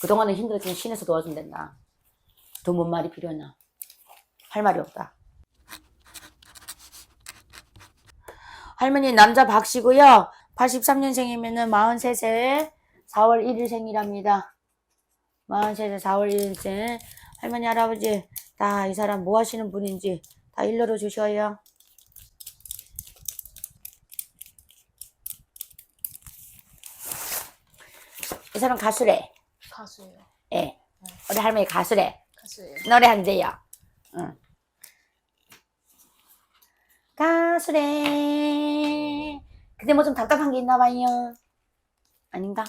그동안은 힘들었지만 신에서 도와준단다. 돈뭔 말이 필요하나? 할 말이 없다. 할머니 남자 박씨고요. 83년생이면은 43세 4월 1일생이랍니다. 43세 4월 1일생. 할머니 할아버지 다 이 사람 뭐 하시는 분인지 다 일러러 주셔요. 이 사람 가수래. 가수예요. 예. 우리 할머니 가수래. 가수예요. 노래한대요. 응. 가수래. 근데 뭐 좀 답답한 게 있나 봐요. 아닌가?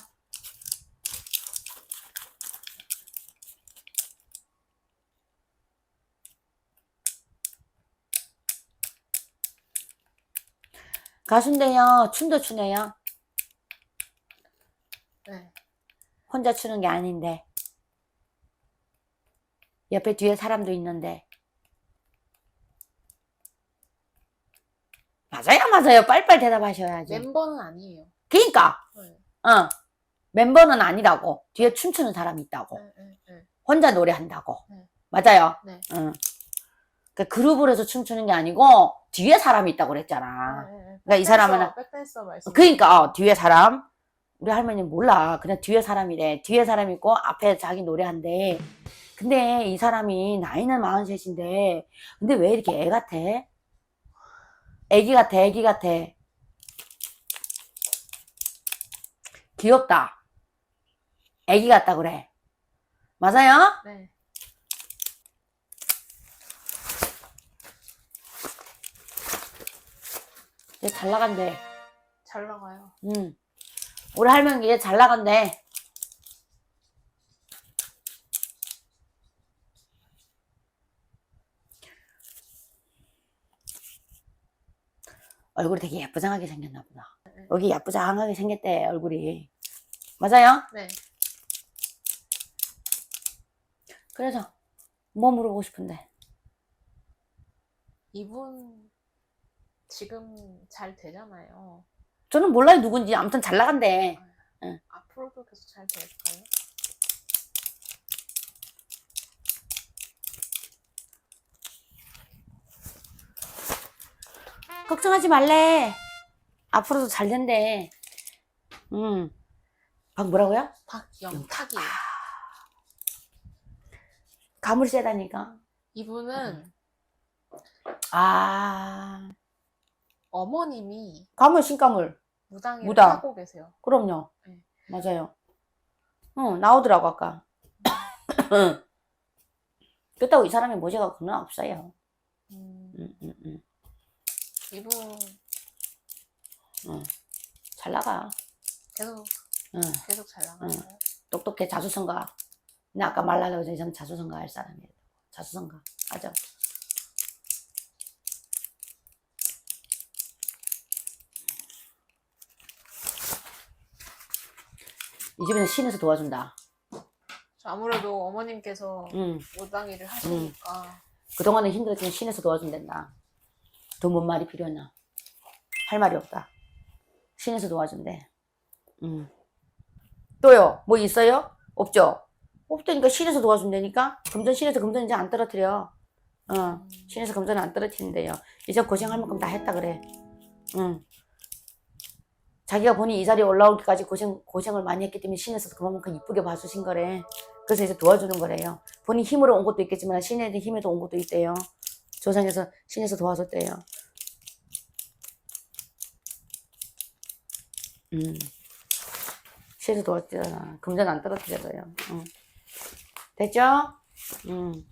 가수인데요. 춤도 추네요. 네. 혼자 추는 게 아닌데. 옆에 뒤에 사람도 있는데. 맞아요, 맞아요. 빨리빨리 대답하셔야지. 멤버는 아니에요. 그니까, 네. 어. 멤버는 아니라고. 뒤에 춤추는 사람이 있다고. 네, 네, 네. 혼자 노래한다고. 네. 맞아요. 네. 응. 그 그룹을 해서 춤추는 게 아니고, 뒤에 사람이 있다고 그랬잖아. 네, 네. 그러니까 이 사람은- 백댄서 말씀. 그러니까 어, 뒤에 사람 우리 할머니는 몰라 그냥 뒤에 사람이래 뒤에 사람 있고 앞에 자기 노래한대 근데 이 사람이 나이는 43인데 근데 왜 이렇게 애 같아? 애기 같아 애기 같아 귀엽다 애기 같다 그래 맞아요? 네. 얘잘 나간대 잘 나가요. 응. 우리 할머니 얘잘 나간대 얼굴이 되게 예쁘장하게 생겼나 보다. 여기 예쁘장하게 생겼대, 얼굴이. 맞아요? 네. 그래서, 뭐 물어보고 싶은데. 이분 지금 잘 되잖아요. 저는 몰라요, 누군지. 아무튼 잘 나간대. 앞으로도 계속 잘 될까요? 걱정하지 말래. 앞으로도 잘 된대. 음. 박 뭐라고요? 박영탁이에요. 가물이 세다니까. 이분은 아. 어머님이 가물, 신가물. 무당을 무당. 하고 계세요. 그럼요. 네. 맞아요. 응, 나오더라고, 아까. 그렇다고 이 사람이 모자가 그건 없어요. 음, 응, 응, 응. 이분 잘 나가. 계속 응, 계속 잘 나가요. 똑똑해, 자수성가. 근데 아까 말하려고 전에 저는 자수성가 할 사람이에요. 자수성가. 맞아. 이 집에는 신에서 도와준다. 저 아무래도 어머님께서 응. 무당 일을 하시니까 그동안은 힘들었지만 신에서 도와준단다. 돈 뭔 말이 필요하나? 할 말이 없다. 신에서 도와준대. 음. 또요? 뭐 있어요? 없죠? 없다니까 신에서 도와준다니까? 금전 신에서 금전 이제 안 떨어뜨려. 어. 신에서 금전을 안 떨어뜨린대요. 이제 고생할 만큼 다 했다 그래. 응. 자기가 본인이 이 자리에 올라오기까지 고생, 고생을 많이 했기 때문에 신에서 그만큼 이쁘게 봐주신 거래. 그래서 이제 도와주는 거래요. 본인 힘으로 온 것도 있겠지만 신의 힘에도 온 것도 있대요. 조상에서 신에서 도와줬대요. 음. 신에서 도와줬잖아. 금전 안 떨어뜨려서요. 응. 됐죠? 음.